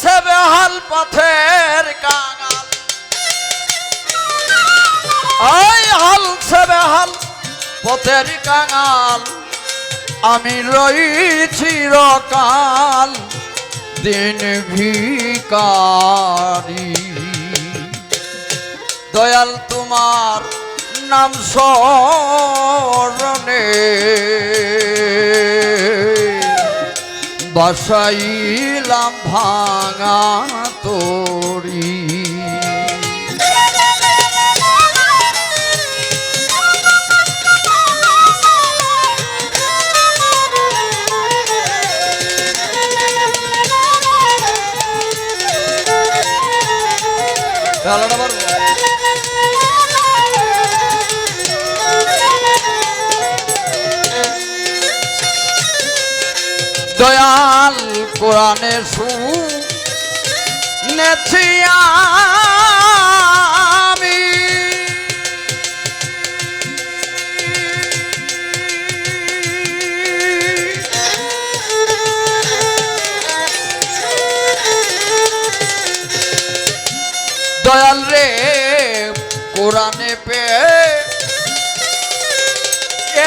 সে বেহাল পথের কাঙাল। ওই হাল সে বেহাল পথের কাঙাল। আমি রয়েছি রকাল, দিন ভিকারি। দয়াল তোমার নাম স্মরণে। বাসাইলাম ভাঙা তোরি। দয়াল কোরআনে সু নেছি আমি। দয়াল রে কোরআনে পে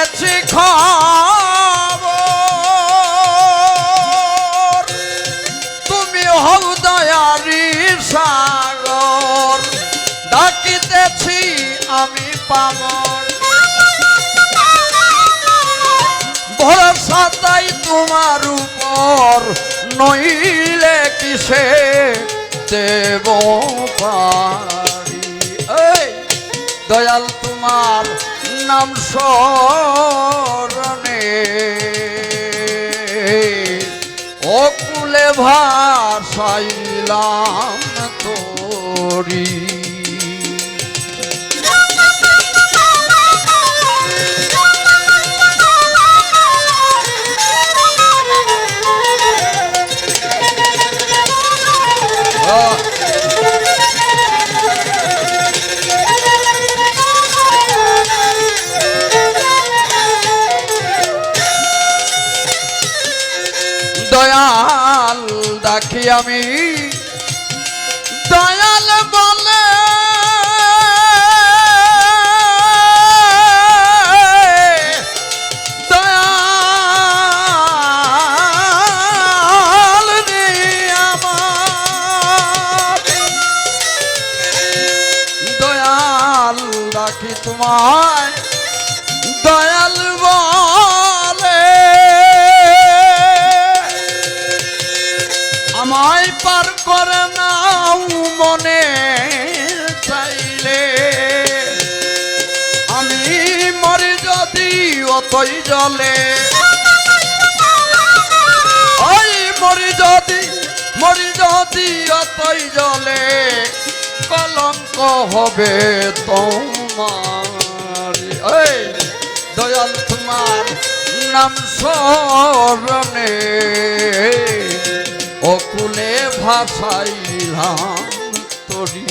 এছি খবর তোমার উপর নইলে কিসে দেব পারি? এই দয়াল তোমার নাম স্মরণে অকুলে ভাসাইলাম তোরি। আমি অতই জলে? ওই মরি যদি মরি যদি অতই জলে, কলঙ্ক হবে তোমার। এই, দয়াল তোমার নাম স্মরণে, অকুলে ভাসাইলাম তরি।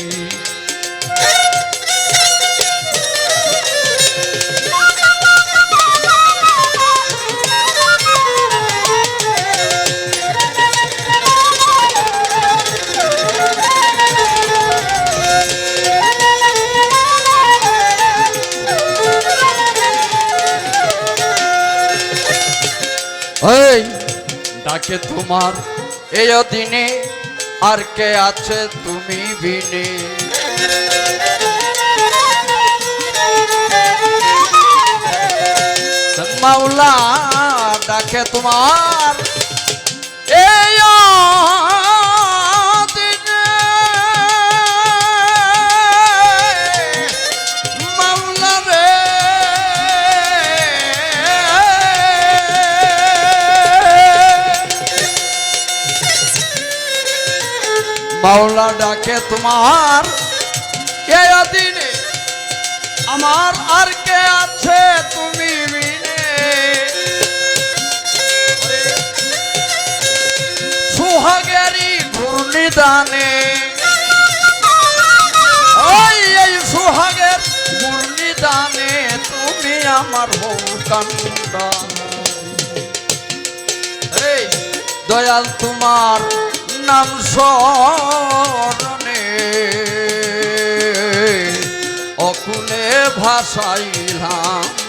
ডাকে তোমার এই দিনে আর কে আছে তুমি বিনে। মাওলা ডাকে তোমার এই মাওলা ডাকে তোমার। এই দিনে আমার আর কে আছে তুমি সুহাগেরি ঘূর্ণিদানে। ওই, এই সুহাগের ঘূর্ণিদানে তুমি আমার হৌ কান্দা এই, দয়াল তোমার নাম সরণে অকুলে ভাসাইলাম।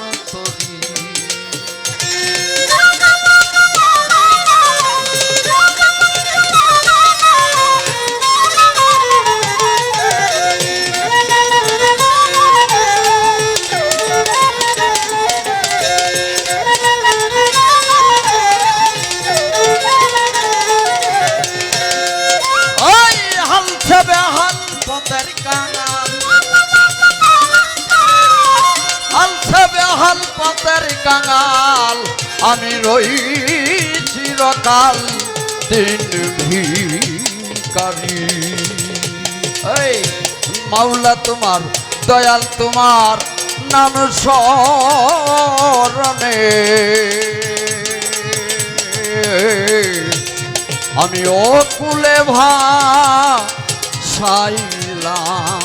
চিরকাল দিন ভিকারি এই, মাওলা তোমার, দয়াল তোমার নাম স্মরণে। আমি ও কুলে ভা সাইলাম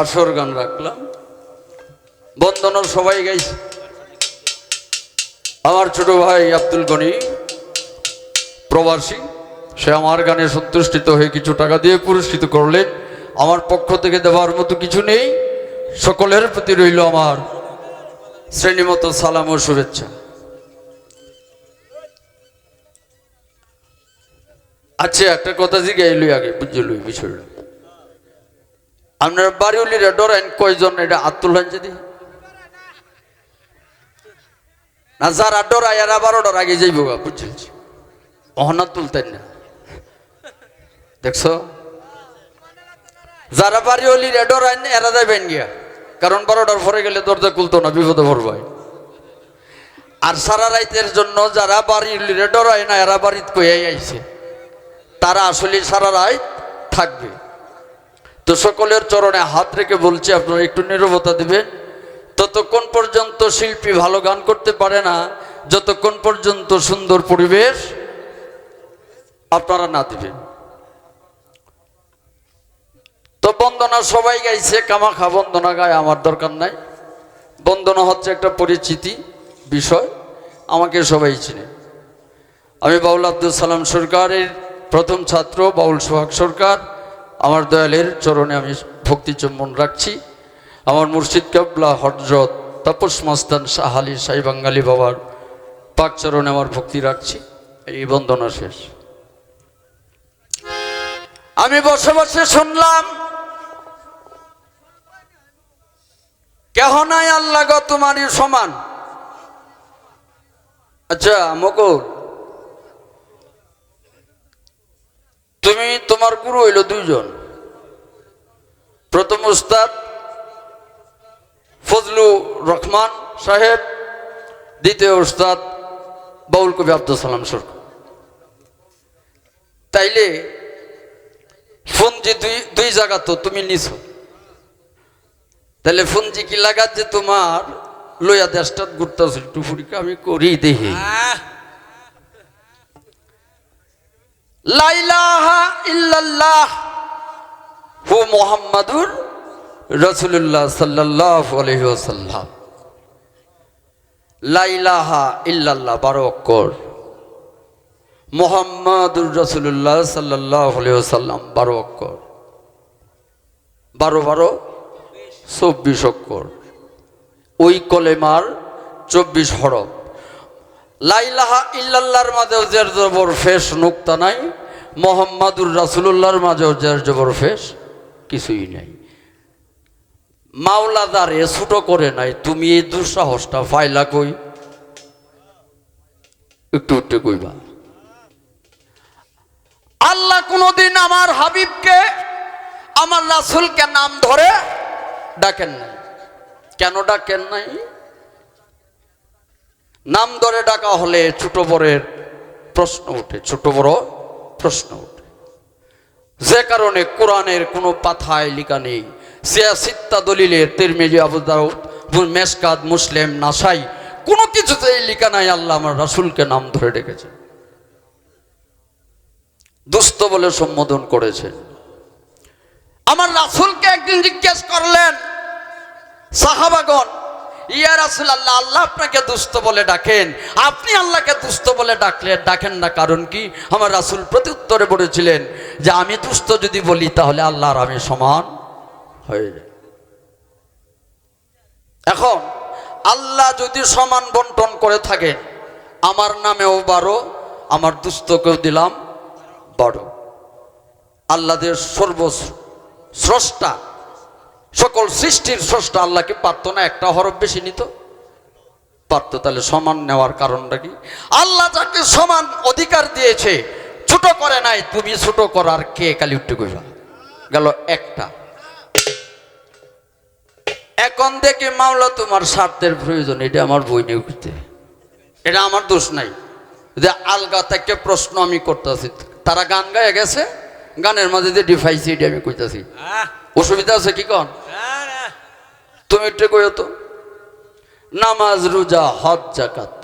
আসর গান রাখলাম। বন্দনার সবাই গাইছে। আমার ছোট ভাই আব্দুল গনি, প্রবাসী, সে আমার গানে সন্তুষ্টিত হয়ে কিছু টাকা দিয়ে পুরস্কৃত করলেন। আমার পক্ষ থেকে দেওয়ার মতো কিছু নেই। সকলের প্রতি রইল আমার শ্রেণীমতো সালাম ও শুভেচ্ছা। আচ্ছা একটা কথা জিগাইলই আগে বুঝলই বিষয়টা। আপনার বাড়িওলিরা ডরাইন কয়জন, এটা আত্মুল্লান যদি না যারা ডরাই এরা বারোটার আগে যাইব গা বুঝছি অহনা তুলতেন না। দেখছ? যারা বাড়ি বাড়িওলিরা ডরাইন এরা যাবেন গিয়া। কারণ বারোটার পরে গেলে দরজা খুলতো না, বিপদে পড়বাই আর সারা রাইতের জন্য যারা বাড়িওলিরা ডরায় না, এরা বাড়িতে কইয়াই আইছে। তারা আসলে সারা রাত থাকবে। তো সকলের চরণে হাত রেখে বলছি, আপনারা একটু নিরবতা দিবেন। ততক্ষণ পর্যন্ত শিল্পী ভালো গান করতে পারে না, যতক্ষণ পর্যন্ত সুন্দর পরিবেশ আপনারা না দিবেন। তো বন্দনা সবাই গাইছে, কামাখা বন্দনা গায়, আমার দরকার নাই। বন্দনা হচ্ছে একটা পরিচিতি বিষয়, আমাকে সবাই চিনে। আমি বাউল আব্দুল সালাম সরকারের প্রথম ছাত্র, বাউল সোহাগ সরকার। আমার দয়ালের চরণে আমি ভক্তি চুম্বন রাখছি। আমার মুর্শিদ কাবলা, হজরত তাপস মাস্তান শাহ আলী সাই বাঙ্গালী বাবার পাক চরণে আমার ভক্তি রাখছি। এই বন্দনা শেষ। আমি বসে বসে শুনলাম, কেহ নাই আল্লাহ গো তোমারই সমান। আচ্ছা মকুল তুমি, তোমার গুরু হইল দুইজন। প্রথম উস্তাদ ফজলু রহমান সাহেব দ্বিতীয় উস্তাদ বাউল কবি আব্দুল সালাম সরকার। তাইলে ফোন যে দুই দুই জায়গা তো তুমি নিছ। তাহলে ফোনজি কি লাগাত যে তোমার লইয়া দেশটা ঘুরতেছ একটু ফুরিকা আমি করি দেখি। লাইলাহা ইল্লাল্লাহ হু মোহাম্মদুর রসুল্লাহ সাল্লাহ লাইলাহা ইল্লাল্লাহ, বারো অক্ষর। মোহাম্মদুর রসুল্লাহ সাল্লাহ বারো অক্ষর। বারো বারো? চব্বিশ অক্ষর। ওই কলেমার চব্বিশ হরফ। লাইলাহা ইল্লাল্লাহর মাঝেও জের জবর ফেস নুক্তা নাই, মোহাম্মদুর রাসুলুল্লাহর মাঝেও জের জবর ফেস কিছুই নাই। মাওলাদারে ছোট করে নাই, তুমি এই দুঃসাহসটা ফাইলা কই? একটু একটু কইবা। আল্লাহ কোনোদিন আমার হাবিবকে, আমার রাসুলকে নাম ধরে ডাকেন নাই। কেন ডাকেন নাই? নাম ধরে ডাকা হলে ছোট বড়ের প্রশ্ন ওঠে, ছোট বড় প্রশ্ন ওঠে। যে কারণে কোরআনের কোনো পাথায় লিখা নেই। সিয়া সিত্তা দলিলের তিরমিজি, আবু দাউদ মেসকাদ মুসলিম, নাসাই, কোনো কিছুতেই লিখা নাই, আল্লাহ আমার রাসুলকে নাম ধরে ডেকেছে। দুস্থ বলে সম্বোধন করেছেন আমার রাসুলকে একদিন জিজ্ঞেস করলেন, সাহাবাগণ, ইয়া রাসুল আল্লাহ আল্লাহ আপনাকে দুস্থ বলে ডাকেন। আপনি আল্লাহকে দুস্থ বলে ডাকলে, ডাকেন না কারণ কি? আমার রাসুল প্রত্যুত্তরে বলেছিলেন যে, আমি দুস্থ যদি বলি, তাহলে আল্লাহর আমি সমান। হয়ে যায়। এখন আল্লাহ যদি সমান বন্টন করে থাকে, আমার নামেও বারো আমার দুস্থকেও দিলাম বারো আল্লাহদের সর্ব স্রষ্টা সকল সৃষ্টির স্রষ্টা আল্লাহকে পারতো না, একটা হরফ বেশি নিত, পারতো। তাহলে সমান নেওয়ার কারণটা কি? আল্লাহ যাকে সমান অধিকার দিয়েছে, ছোট করে নাই, তুমি ছোট করার কে কালি উঠতে গেল একটা। এখন থেকে মামলা তোমার স্বার্থের প্রয়োজন এটা আমার বই নিয়ে উঠতে এটা আমার দোষ নাই। যে আলগা থেকে প্রশ্ন আমি করতেছি। তারা গান গায়ে গেছে গানের মাঝে যে ডিফাইসি এটা আমি কইতাছি। অসুবিধা আছে কি কন? তুমি একটু কইও তো। নামাজ রোজা হজ জাকাত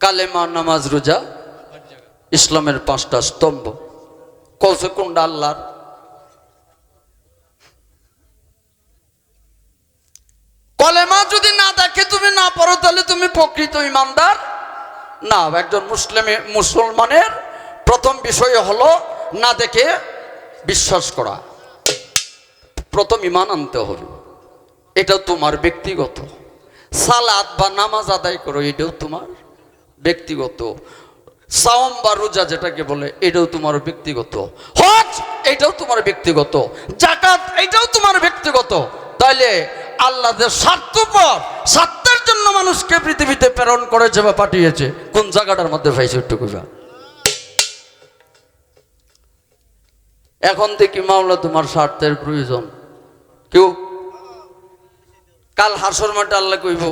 কালেমা নামাজ রোজা। ইসলামের পাঁচটা স্তম্ভ। কৌশে কোনটা আল্লাহর। কলেমা যদি না দেখে তুমি না পড়ো, তাহলে তুমি প্রকৃত ইমানদার। না, একজন মুসলিম, মুসলমানের প্রথম বিষয় হলো না দেখে বিশ্বাস করা। প্রথম ইমান আনতে হবে এটা তোমার ব্যক্তিগত। সালাদ বা নামাজ আদায় করো, এটাও তোমার ব্যক্তিগত। সাওম বা রোজা যেটাকে বলে, এটাও তোমার ব্যক্তিগত। হজ, এটাও তোমার ব্যক্তিগত। জাকাত এটাও তোমার ব্যক্তিগত। তাইলে আল্লাহ স্বার্থপর, স্বার্থের জন্য মানুষকে পৃথিবীতে প্রেরণ করেছে বা পাঠিয়েছে কোন জায়গাটার মধ্যে পাইছে একটু এখন থেকে মামলা তোমার স্বার্থের প্রয়োজন। কেউ? কাল হাসর মাঠে আল্লাহ কইব,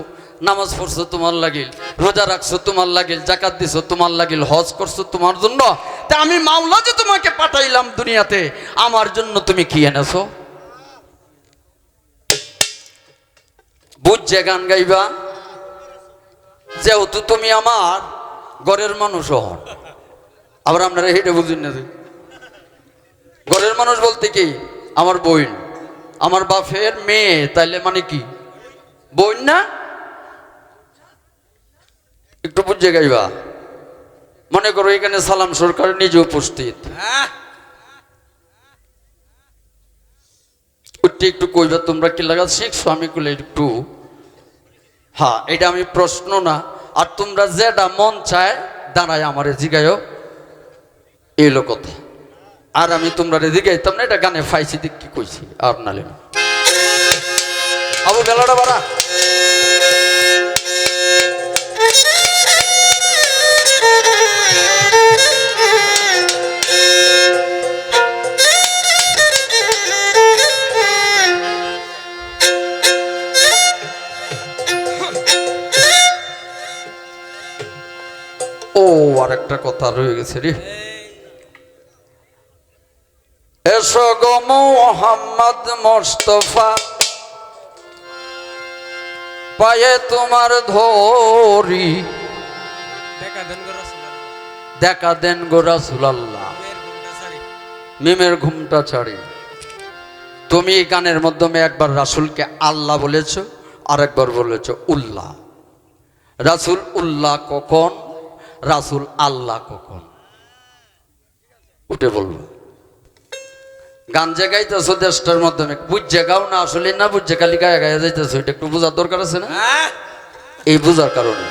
নামাজ পড়ছো তোমার লাগিল রোজা রাখছো তোমার লাগিল জাকাত দিছো তোমার লাগিল হজ করছ তোমার জন্য। তা আমি মাওলা যে তোমাকে পাঠাইলাম দুনিয়াতে, আমার জন্য তুমি কি এনেছো? বুঝছে গান গাইবা? যেহেতু তুমি আমার ঘরের মানুষ হন আবার আপনারা হেঁটে বুঝুন না। ঘরের মানুষ বলতে কি? আমার বোন। আমার বাপের মেয়ে তাইলে মানে কি? বোন না? একটু বুঝে গাইবা। মনে করো এখানে সালাম সরকার নিজে উপস্থিত। একটু একটু কইবা তোমরা কি লাগা শিখছো? আমি একটু। হ্যাঁ এটা আমি প্রশ্ন না। আর তোমরা যেটা মন চায়, দাঁড়ায় আমার জিগায়ও এলো কথা। আর আমি তোমরা জিগাইতাম না, এটা গানে ফাইছি দিক কি কইছি, আর নালে আবু বেলাটা বাড়া। আর একটা কথা রয়ে গেছে রে। এসো গো মোহাম্মদ মোস্তফা পায়ে তোমার ধরি। দেখা দেন গো রাসুলাল্লাহ। মিমের ঘুমটা ছাড়ি। তুমি এই গানের মাধ্যমে একবার রাসুলকে আল্লাহ বলেছ আর একবার বলেছ উল্লাহ। রাসুল উল্লাহ কখন? রাসুল আল্লাহ কখন? উঠে বলব গান যে গাইতেছ দেশটার মাধ্যমে বুঝছে গাও না আসলে না বুঝছে খালি গায়ে গায়ে যাইতেছো এটা একটু বোঝার দরকার আছে না? এই বোঝার কারণে।